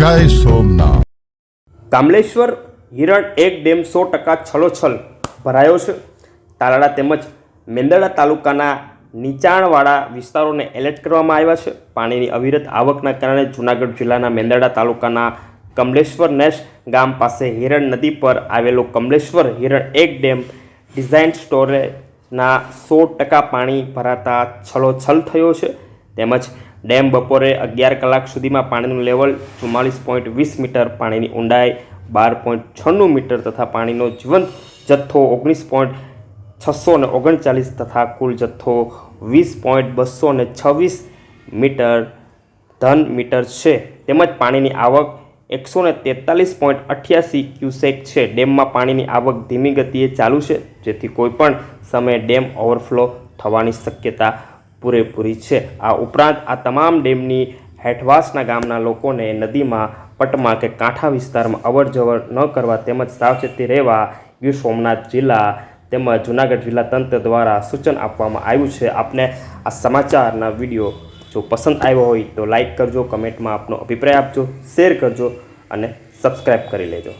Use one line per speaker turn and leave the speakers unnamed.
જય સોમનાથ.
કામલેશ્વર હિરણ એક ડેમ સો ટકા છલોછલ ભરાયો છે. તાલાળા તેમજ મેંદરડા તાલુકાના નીચાણવાળા વિસ્તારોને એલર્ટ કરવામાં આવ્યા છે. પાણીની અવિરત આવકના કારણે જૂનાગઢ જિલ્લાના મેંદરડા તાલુકાના કમલેશ્વર નેશ ગામ પાસે હિરણ નદી પર આવેલો કમલેશ્વર હિરણ એક ડેમ ડિઝાઇન સ્ટોરેના સો ટકા પાણી ભરાતા છલોછલ થયો છે. તેમજ ડેમ બપોરે અગિયાર કલાક સુધીમાં પાણીનું લેવલ ચુમ્માલીસ પોઈન્ટ વીસ મીટર, પાણીની ઊંડાઈ બાર પોઈન્ટ છન્નું મીટર તથા પાણીનો જીવંત જથ્થો ઓગણીસ પોઈન્ટ છસો ને ઓગણચાલીસ તથા કુલ જથ્થો વીસ પોઈન્ટ બસો ને છવ્વીસ મીટર ધન મીટર છે. તેમજ પાણીની આવક એકસો ને તેતાલીસ પોઈન્ટ અઠ્યાસી ક્યુસેક છે. ડેમમાં પાણીની આવક ધીમી ગતિએ ચાલુ છે, જેથી કોઈપણ સમયે ડેમ ઓવરફ્લો થવાની શક્યતા પૂરેપૂરી છે. આ ઉપરાંત આ તમામ ડેમની હેઠવાસના ગામના લોકોને નદીમાં, પટમાં કે કાંઠા વિસ્તારમાં અવરજવર ન કરવા તેમજ સાવચેતી રહેવા ગીર સોમનાથ જિલ્લા તેમજ જૂનાગઢ જિલ્લા તંત્ર દ્વારા સૂચન આપવામાં આવ્યું છે. આપને આ સમાચારના વીડિયો જો પસંદ આવ્યો હોય તો લાઇક કરજો, કમેન્ટમાં આપનો અભિપ્રાય આપજો, શેર કરજો અને સબસ્ક્રાઈબ કરી લેજો.